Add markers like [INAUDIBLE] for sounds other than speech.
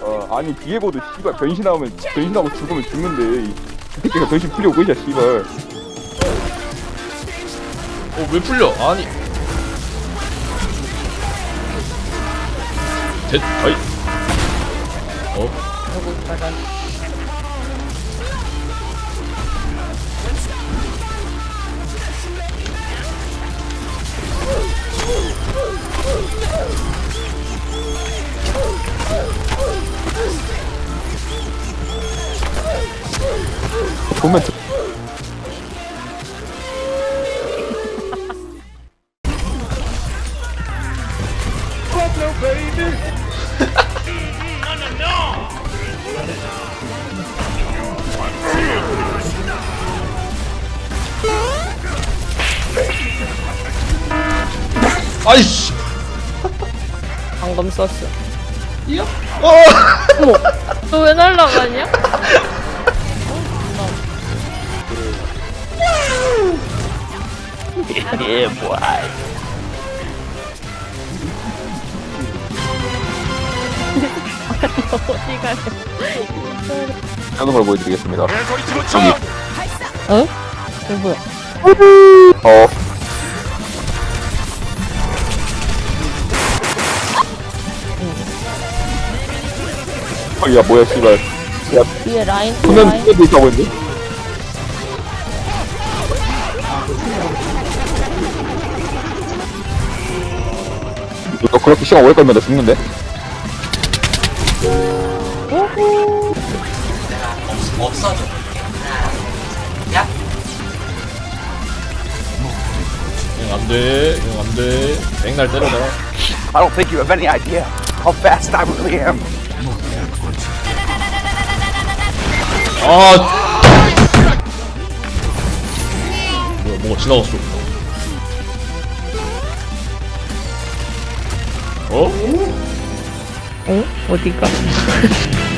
어 아니 비에고도 씨발 변신하면 변신하고 죽으면 죽는데 이 새끼가 변신 풀려고 끝이야 씨발 어 왜 풀려? 아니 됐 아이 어? 보면 아이씨 방금 썼어. 어! 어머, 너 왜 날라가냐? [LAUGHS] 예 뭐야 어디 가요? 하는 걸 보여드리겠습니다 여기 어? 이거 뭐야? 어 어, 야 뭐야 씨발 야 뒤에 라인, 수면 라인. 수면도 있다고 했는데 그렇게 시간 오래 걸면 나 죽는데? 응 안 돼 응 안돼 맥날 때려라 I don't think you have any idea how fast I really am. 아 뭐야 뭐가 지나갔어 어? 어? 어디가? [LAUGHS]